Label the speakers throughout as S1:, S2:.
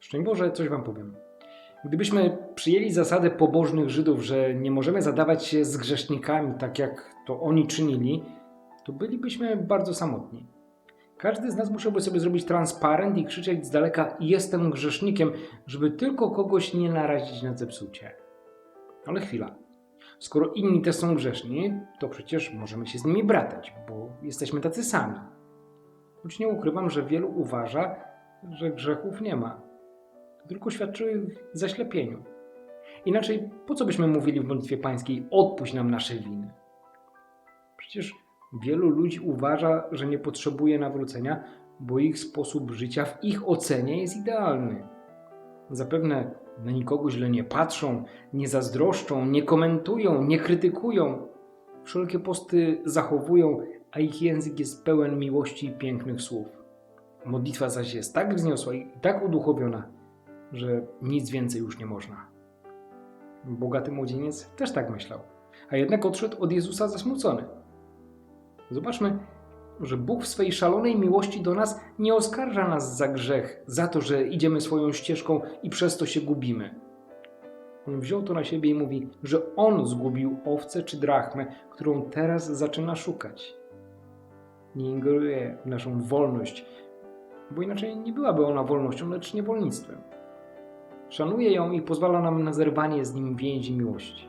S1: Szczęść Boże, coś Wam powiem. Gdybyśmy przyjęli zasadę pobożnych Żydów, że nie możemy zadawać się z grzesznikami tak jak to oni czynili, to bylibyśmy bardzo samotni. Każdy z nas musiałby sobie zrobić transparent i krzyczeć z daleka: Jestem grzesznikiem, żeby tylko kogoś nie narazić na zepsucie. Ale chwila. Skoro inni też są grzeszni, to przecież możemy się z nimi bratać, bo jesteśmy tacy sami. Choć nie ukrywam, że wielu uważa, że grzechów nie ma. Tylko świadczy o ich zaślepieniu. Inaczej, po co byśmy mówili w modlitwie pańskiej: Odpuść nam nasze winy? Przecież wielu ludzi uważa, że nie potrzebuje nawrócenia, bo ich sposób życia w ich ocenie jest idealny. Zapewne na nikogo źle nie patrzą, nie zazdroszczą, nie komentują, nie krytykują. Wszelkie posty zachowują, a ich język jest pełen miłości i pięknych słów. Modlitwa zaś jest tak wzniosła i tak uduchowiona, że nic więcej już nie można. Bogaty młodzieniec też tak myślał, a jednak odszedł od Jezusa zasmucony. Zobaczmy, że Bóg w swej szalonej miłości do nas nie oskarża nas za grzech, za to, że idziemy swoją ścieżką i przez to się gubimy. On wziął to na siebie i mówi, że On zgubił owcę czy drachmę, którą teraz zaczyna szukać. Nie ingeruje w naszą wolność, bo inaczej nie byłaby ona wolnością, lecz niewolnictwem. Szanuje ją i pozwala nam na zerwanie z nim więzi miłości.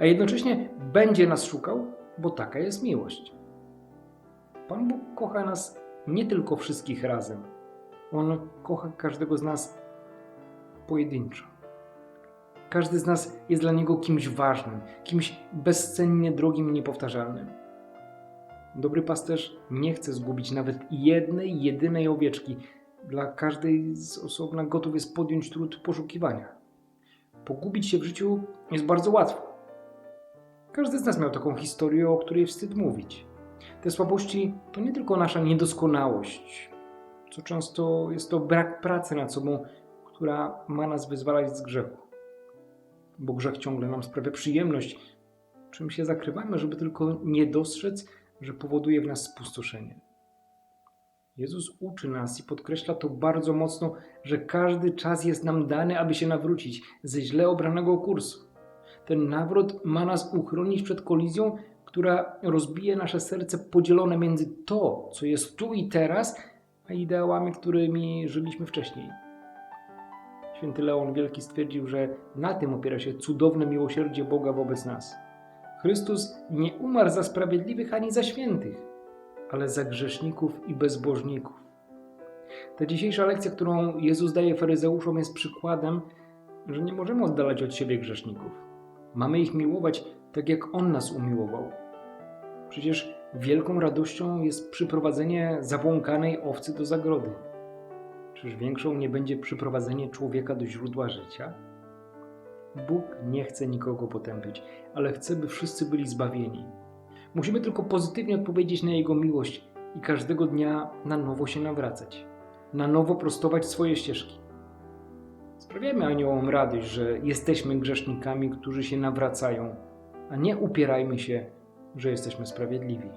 S1: A jednocześnie będzie nas szukał, bo taka jest miłość. Pan Bóg kocha nas nie tylko wszystkich razem. On kocha każdego z nas pojedynczo. Każdy z nas jest dla Niego kimś ważnym, kimś bezcennie drogim i niepowtarzalnym. Dobry pasterz nie chce zgubić nawet jednej, jedynej owieczki. Dla każdej z osobna gotów jest podjąć trud poszukiwania. Pogubić się w życiu jest bardzo łatwo. Każdy z nas miał taką historię, o której wstyd mówić. Te słabości to nie tylko nasza niedoskonałość, co często jest to brak pracy nad sobą, która ma nas wyzwalać z grzechu. Bo grzech ciągle nam sprawia przyjemność, czym się zakrywamy, żeby tylko nie dostrzec, że powoduje w nas spustoszenie. Jezus uczy nas i podkreśla to bardzo mocno, że każdy czas jest nam dany, aby się nawrócić ze źle obranego kursu. Ten nawrót ma nas uchronić przed kolizją, która rozbije nasze serce podzielone między to, co jest tu i teraz, a ideałami, którymi żyliśmy wcześniej. Święty Leon Wielki stwierdził, że na tym opiera się cudowne miłosierdzie Boga wobec nas. Chrystus nie umarł za sprawiedliwych ani za świętych, ale za grzeszników i bezbożników. Ta dzisiejsza lekcja, którą Jezus daje faryzeuszom, jest przykładem, że nie możemy oddalać od siebie grzeszników. Mamy ich miłować tak, jak On nas umiłował. Przecież wielką radością jest przyprowadzenie zabłąkanej owcy do zagrody. Czyż większą nie będzie przyprowadzenie człowieka do źródła życia? Bóg nie chce nikogo potępić, ale chce, by wszyscy byli zbawieni. Musimy tylko pozytywnie odpowiedzieć na Jego miłość i każdego dnia na nowo się nawracać, na nowo prostować swoje ścieżki. Sprawiajmy aniołom radość, że jesteśmy grzesznikami, którzy się nawracają, a nie upierajmy się, że jesteśmy sprawiedliwi.